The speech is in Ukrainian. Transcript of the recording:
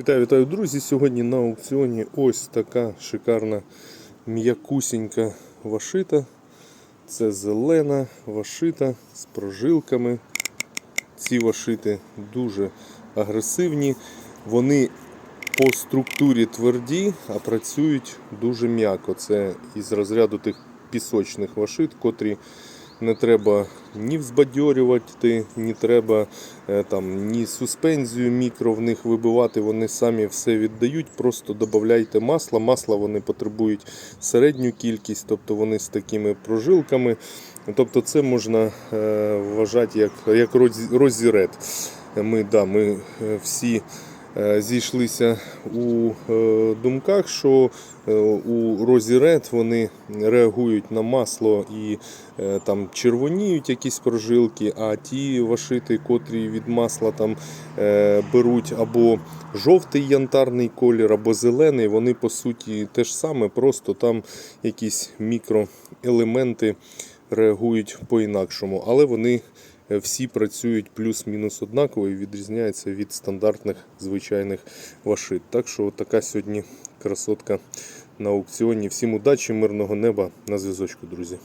Вітаю, вітаю, друзі! Сьогодні на аукціоні ось така шикарна м'якусінька вашита. Це зелена вашита з прожилками. Ці вашити дуже агресивні. Вони по структурі тверді, а працюють дуже м'яко. Це із розряду тих пісочних вашит, котрі не треба ні взбадьорювати, ні треба е, там, ні суспензію мікро в них вибивати. Вони самі все віддають. Просто додавайте масла. Масла вони потребують середню кількість, тобто вони з такими прожилками. Тобто це можна е, вважати як, як розірет. Ми, да, ми е, всі зійшлися у е, думках, що е, у Розірет вони реагують на масло і е, там червоніють якісь прожилки, а ті вашити, котрі від масла там е, беруть або жовтий янтарний колір, або зелений, вони по суті те ж саме, просто там якісь мікроелементи реагують по-інакшому, але вони е, всі працюють плюс-мінус однаково і відрізняються від стандартних звичайних вашит. Так що така сьогодні красотка на аукціоні. Всім удачі, мирного неба на зв'язочку, друзі.